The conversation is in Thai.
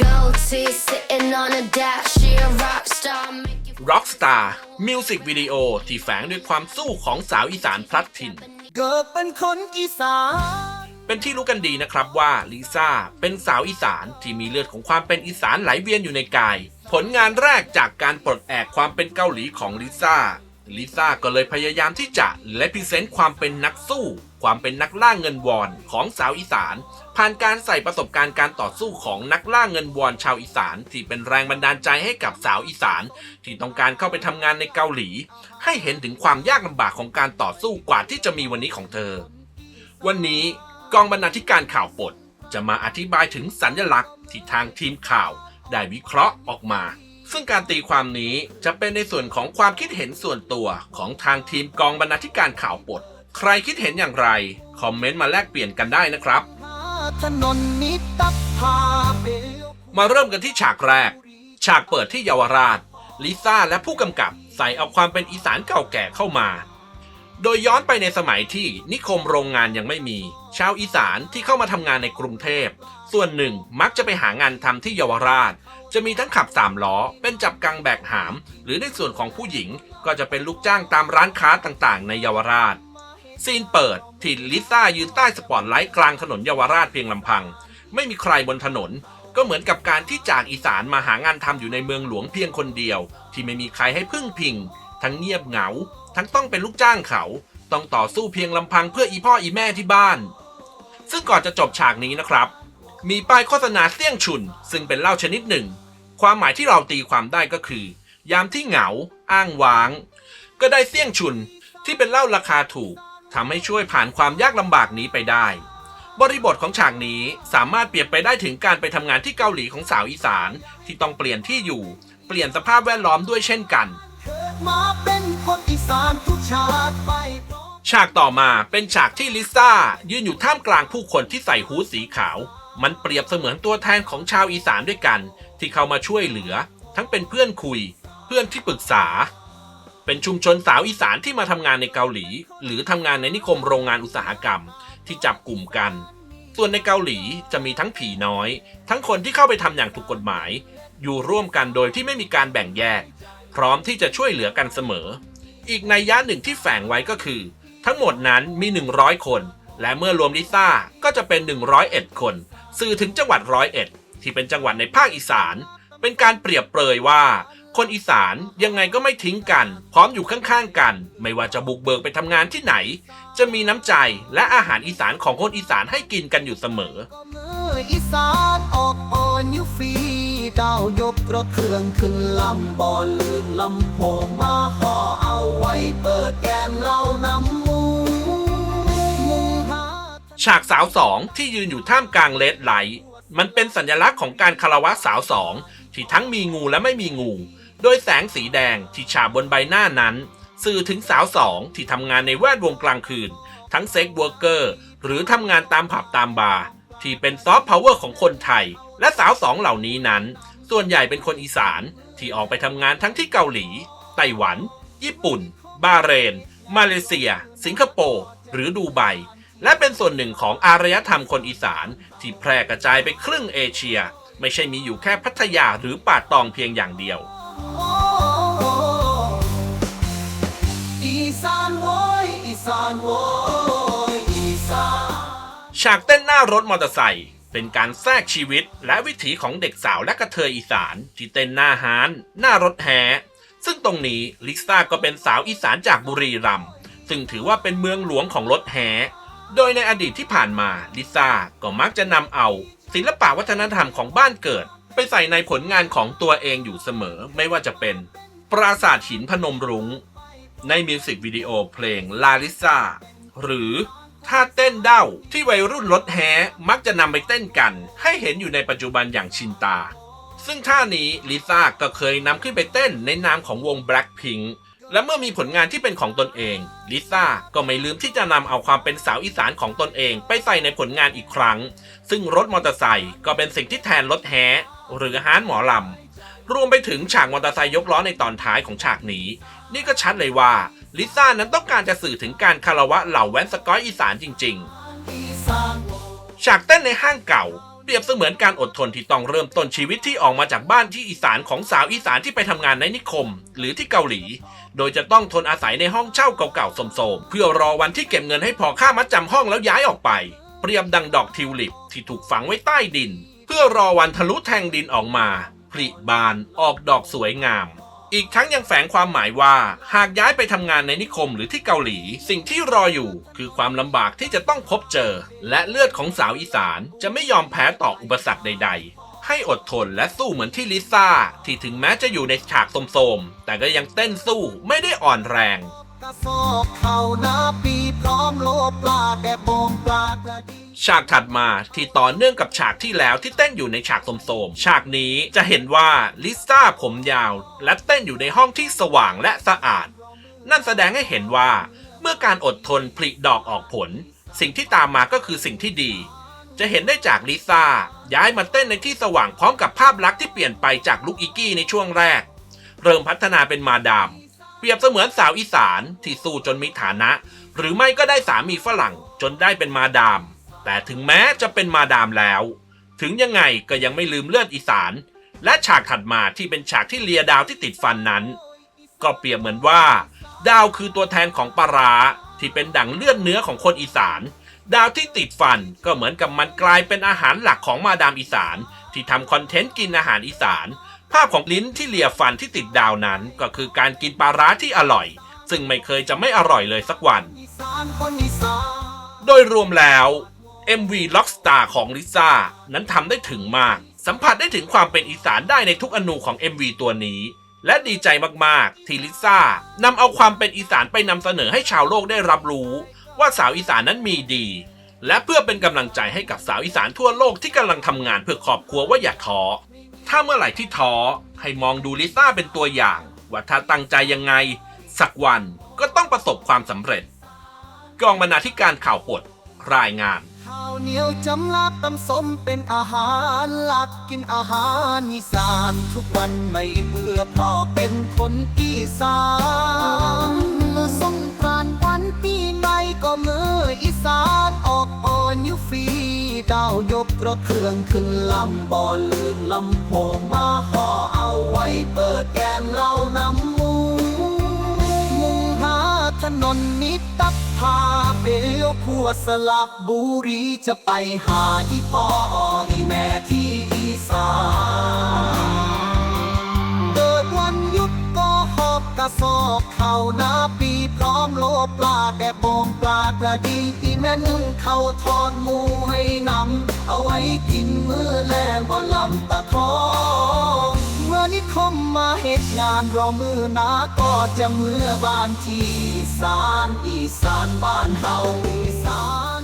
Goatee sitting on a dash, she a rock star. Make you Rockstar มิวสิกวิดีโอที่แฝงด้วยความสู้ของสาวอีสานพลัดถิ่น เกิดเป็นคนอีสาน เป็นที่รู้กันดีนะครับว่าลิซ่าเป็นสาวอีสานที่มีเลือดของความเป็นอีสานไหลเวียนอยู่ในกาย ผลงานแรกจากการปลดแอกความเป็นเกาหลีของลิซ่า ลิซ่าก็เลยพยายามที่จะและพิเศษความเป็นนักสู้ ความเป็นนักล่าเงินวอนของสาวอีสาน ผ่านการใส่ประสบการณ์การต่อสู้ของนักล่าเงินวอนชาวอีสาน ที่เป็นแรงบันดาลใจให้กับสาวอีสาน ที่ต้องการเข้าไปทำงานในเกาหลี ให้เห็นถึงความยากลำบากของการต่อสู้กว่าที่จะมีวันนี้ของเธอ วันนี้กองบรรณาธิการข่าวปลดจะมาอธิบายถึงสัญลักษณ์ที่ทางทีมข่าวได้วิเคราะห์ออกมา ซึ่งการตีความนี้จะเป็นในส่วนของความคิดเห็นส่วนตัวของทางทีมกองบรรณาธิการข่าวปลดใครคิดเห็นอย่างไร คอมเมนต์มาแลกเปลี่ยนกันได้นะครับมาถนนนิตักพาเบลมาเริ่มกันที่ฉากแรก ฉากเปิดที่เยาวราช ลิซ่าและผู้กำกับใส่เอาความเป็นอีสานเก่าแก่เข้ามา โดยย้อนไปในสมัยที่นิคมโรงงานยังไม่มี ชาวอีสานที่เข้ามาทำงานในกรุงเทพ ส่วนหนึ่งมักจะไปหางานทำที่เยาวราช จะมีทั้งขับสามล้อ เป็นจับกังแบกหาม หรือในส่วนของผู้หญิงก็จะเป็นลูกจ้างตามร้านค้าต่างๆ ในเยาวราช ซีนเปิดที่ลิซ่ายืนใต้สปอตไลท์กลางถนนเยาวราชเพียงลำพัง ไม่มีใครบนถนน ก็เหมือนกับการที่จากอีสานมาหางานทำอยู่ในเมืองหลวงเพียงคนเดียว ที่ไม่มีใครให้พึ่งพิง ทั้งเงียบเหงา ทั้งต้องเป็นลูกจ้างเขา ต้องต่อสู้เพียงลำพังเพื่ออีพ่ออีแม่ที่บ้าน ซึ่งก่อนจะจบฉากนี้นะครับมีป้ายโฆษณาเสี่ยงชุน ซึ่งเป็นเหล้าชนิดหนึ่ง ความหมายที่เราตีความได้ก็คือ ยามที่เหงา อ้างว้าง ก็ได้เสี่ยงชุนที่เป็นเหล้าราคาถูกทำให้ช่วยผ่านความยากลำบากนี้ไปได้ บริบทของฉากนี้สามารถเปรียบไปได้ถึงการไปทำงานที่เกาหลีของสาวอีสาน ที่ต้องเปลี่ยนที่อยู่ เปลี่ยนสภาพแวดล้อมด้วยเช่นกันฉากต่อมาเป็นฉากที่ลิซ่ายืนอยู่ท่ามกลางผู้คนที่ใส่ฮู้ดสีขาว มันเปรียบเสมือนตัวแทนของชาวอีสานด้วยกัน ที่เข้ามาช่วยเหลือ ทั้งเป็นเพื่อนคุย เพื่อนที่ปรึกษา เป็นชุมชนสาวอีสานที่มาทำงานในเกาหลี หรือทำงานในนิคมโรงงานอุตสาหกรรมที่จับกลุ่มกัน ส่วนในเกาหลีจะมีทั้งผีน้อย ทั้งคนที่เข้าไปทำอย่างถูกกฎหมาย อยู่ร่วมกันโดยที่ไม่มีการแบ่งแยก พร้อมที่จะช่วยเหลือกันเสมอ อีกในยยะหนึ่งที่แฝงไว้ก็คือ ทั้งหมดนั้นมี 100 คน และเมื่อรวมลิซ่าก็จะเป็น 101 คน สื่อถึงจังหวัดร้อยเอ็ด ที่เป็นจังหวัดในภาคอีสาน เป็นการเปรียบเปรยว่า คนอีสานยังไงก็ไม่ทิ้งกัน พร้อมอยู่ข้างๆกัน ไม่ว่าจะบุกเบิกไปทำงานที่ไหน จะมีน้ำใจและอาหารอีสานของคนอีสานให้กินกันอยู่เสมออีสานออกอ่อนอยู่ฟรีดายกรถเครื่องขึ้นลำบอลลื่นลำโพงมาห่อเอาไว้เปิดแกมเล่าน้ำมูฉากสาวสองที่ยืนอยู่ท่ามกลางเลดไลท์ มันเป็นสัญลักษณ์ของการคารวะสาวสองที่ทั้งมีงูและไม่มีงู โดยแสงสีแดงที่ฉาบบนใบหน้านั้น สื่อถึงสาวสองที่ทำงานในแวดวงกลางคืน ทั้งเซ็กเวอร์เกอร์ หรือทำงานตามผับตามบาร์ที่เป็นซอฟต์พาวเวอร์ของคนไทย และสาวสองเหล่านี้นั้น ส่วนใหญ่เป็นคนอีสานที่ออกไปทำงานทั้งที่เกาหลี ไต้หวัน ญี่ปุ่น บาเรน มาเลเซีย สิงคโปร์ หรือดูไบ และเป็นส่วนหนึ่งของอารยธรรมคนอีสาน ที่แพร่กระจายไปครึ่งเอเชีย ไม่ใช่มีอยู่แค่พัทยาหรือป่าตองเพียงอย่างเดียวอีสานโวยอีสานโวยอีสานฉากเต้นหน้ารถมอเตอร์ไซค์เป็นการแทรกชีวิตและวิถีของเด็กสาวและกระเทยอีสาน ที่เต้นหน้าฮานหน้ารถแฮซึ่งตรงนี้ลิซ่าก็เป็นสาวอีสานจากบุรีรัมย์ซึ่งถือว่าเป็นเมืองหลวงของรถแฮ โดยในอดีตที่ผ่านมาลิซ่าก็มักจะนำเอา ศิลปะวัฒนธรรมของบ้านเกิด ไปใส่ในผลงานของตัวเองอยู่เสมอไม่ว่าจะเป็น ปราสาทหินพนมรุง้ง ในมิวสิกวิดีโอเพลงลาลิซ่าหรือท่าเต้นเด้าที่วัยรุ่นรถแฮมักจะนำไปเต้นกัน ให้เห็นอยู่ในปัจจุบันอย่างชินตา ซึ่งท่านี้ลิซ่าก็เคยนำขึ้นไปเต้นในนามของวง Blackpink และเมื่อมีผลงานที่เป็นของตนเอง ลิซ่าก็ไม่ลืมที่จะนำเอาความเป็นสาวอีสานของตนเองไปใส่ในผลงานอีกครั้ง ซึ่งรถมอเตอร์ไซค์ก็เป็นสิ่งที่แทนรถแฮ้หรือฮานหมอลำ รวมไปถึงฉากมอเตอร์ไซค์ยกล้อในตอนท้ายของฉากนี้ นี่ก็ชัดเลยว่าลิซ่านั้นต้องการจะสื่อถึงการคารวะเหล่าแว้นสกอยอีสานจริง ๆ ฉากเต้นในห้างเก่าเปรียบเสมือนการอดทนที่ต้องเริ่มต้นชีวิตที่ออกมาจากบ้านที่อีสานของสาวอีสานที่ไปทำงานในนิคม หรือที่เกาหลี โดยจะต้องทนอาศัยในห้องเช่าเก่าๆโสมๆเพื่อรอวันที่เก็บเงินให้พอค่ามัดจำห้องแล้วย้ายออกไป เปรียบดังดอกทิวลิปที่ถูกฝังไว้ใต้ดิน เพื่อรอวันทะลุแทงดินออกมาผลิบานออกดอกสวยงาม อีกทั้งยังแฝงความหมายว่า หากย้ายไปทำงานในนิคมหรือที่เกาหลี สิ่งที่รออยู่ คือความลำบากที่จะต้องพบเจอ และเลือดของสาวอีสานจะไม่ยอมแพ้ต่ออุปสรรคใด ๆ ให้อดทนและสู้เหมือนที่ลิซ่า ที่ถึงแม้จะอยู่ในฉากโสมๆ แต่ก็ยังเต้นสู้ไม่ได้อ่อนแรงฉากถัดมาที่ต่อเนื่องกับฉากที่แล้วที่เต้นอยู่ในฉากโสมๆ ฉากนี้จะเห็นว่าลิซ่าผมยาว และเต้นอยู่ในห้องที่สว่างและสะอาด นั่นแสดงให้เห็นว่า เมื่อการอดทนผลิดอกออกผล สิ่งที่ตามมาก็คือสิ่งที่ดี จะเห็นได้จากลิซ่าย้ายมาเต้นในที่สว่างพร้อมกับภาพลักษณ์ที่เปลี่ยนไปจากลุกอิกกี้ในช่วงแรก เริ่มพัฒนาเป็นมาดาม เปรียบเสมือนสาวอีสานที่สู้จนมีฐานะ หรือไม่ก็ได้สามีฝรั่งจนได้เป็นมาดาม แต่ถึงแม้จะเป็นมาดามแล้ว ถึงยังไงก็ยังไม่ลืมเลือดอีสาน และฉากถัดมาที่เป็นฉากที่เลียดาวที่ติดฟันนั้น ก็เปรียบเหมือนว่า ดาวคือตัวแทนของปลาร้าที่เป็นดั่งเลือดเนื้อของคนอีสาน ดาวที่ติดฟันก็เหมือนกับมันกลายเป็นอาหารหลักของมาดามอีสาน ที่ทำคอนเทนต์กินอาหารอีสาน ภาพของลิ้นที่เลียฟันที่ติดดาวนั้น ก็คือการกินปลาร้าที่อร่อย ซึ่งไม่เคยจะไม่อร่อยเลยสักวัน โดยรวมแล้ว MV Rockstar ของลิซ่านั้นทำได้ถึงมาก สัมผัสได้ถึงความเป็นอีสานได้ในทุกอนูของ MV ตัวนี้ และดีใจมากๆ ที่ลิซ่านำเอาความเป็นอีสานไปนำเสนอให้ชาวโลกได้รับรู้ ว่าสาวอีสานนั้นมีดี และเพื่อเป็นกำลังใจให้กับสาวอีสานทั่วโลกที่กำลังทำงานเพื่อครอบครัวว่าอย่าท้อถ้าเมื่อไหร่ที่ท้อให้มองดูลิซ่าเป็นตัวอย่าง ว่าถ้าตั้งใจยังไง สักวันก็ต้องประสบความสำเร็จ กองบรรณาธิการข่าวปดรายงานข้าวเหนียวจำลาบตำส้มเป็นอาหารหลักกินอาหารอีสานทุกวันไม่เบื่อเพราะเป็นคนอีสาน มืออีสานออกออนยูฟรีดาวยกรถเครื่องขึ้นลำบอลลื่นลำโพงมาห่อเอาไว้เปิดแกมเหล่าน้ำมูมุงหาถนนนิตักพาเบลพัวสลับบุรีจะไปหาอีพ่ออี แม่นึ่งเข้าทอดหมูให้นำเอาไว้กินมื้อแลบ่ลำตะทองเมื่อนิคมมาเหตุงานรอมือหนาก็จะเมื่อบ้านที่สานอีสานบ้านเฮาอีสาน